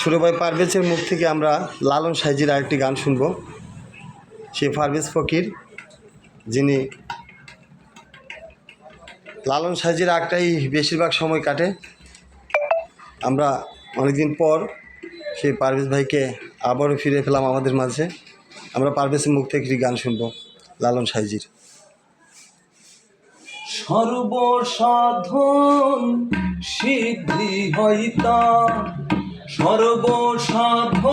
ছোটো ভাই পারভেজের মুখ থেকে আমরা লালন সাইজির আরেকটি গান শুনব। সে পারভেজ ফকির, যিনি লালন সাইজির একটাই বেশিরভাগ সময় কাটে। আমরা অনেকদিন পর সেই পারভেজ ভাইকে আবারও ফিরে পেলাম আমাদের মাঝে। আমরা পারভেজের মুখ থেকে একটি গান শুনব, লালন সাইজির। সর্বসাধন সিদ্ধি হইতা সর্বসাধন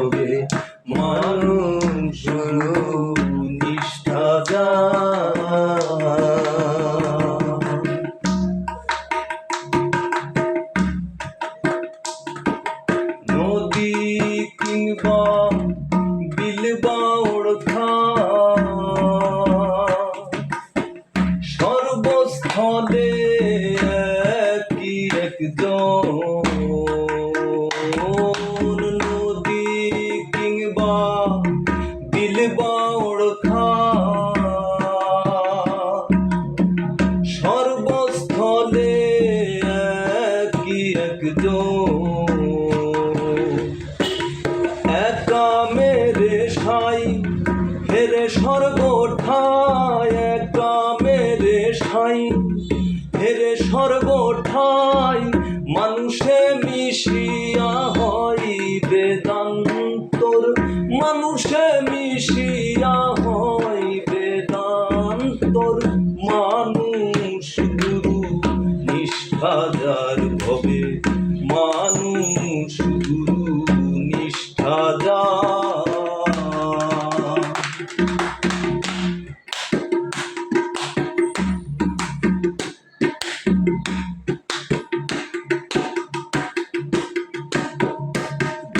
ভবে মানুষ নিষ্ঠা নদী কিংবা সর্বস্থলে you don't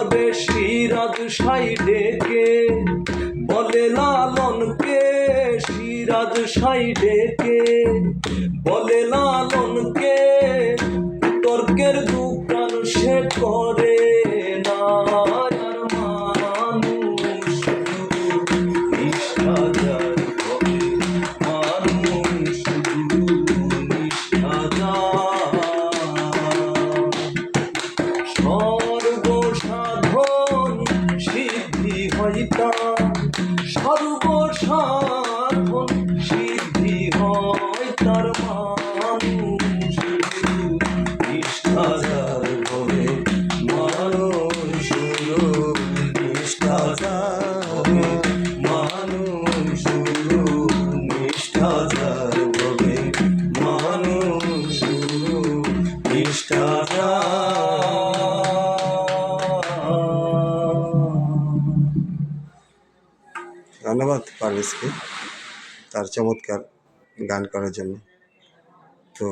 দরবে সিরাজ সাইডে কে বলে লালনকে সিরাজ সাই ডেকে, বলে লালনকে তর্কের দোকান সে করে। সিদ্ধি হইতা সর্বসাধন সিদ্ধি হয় তার মানুষ। গুরু নিষ্ঠা যার হবে মানুষ গুরু নিষ্ঠা যার হবে মানুষ গুরু নিষ্ঠা যার হবে মানুষ গুরু ধন্যবাদ পারভেজকে তার চমৎকার গান করার জন্য। তো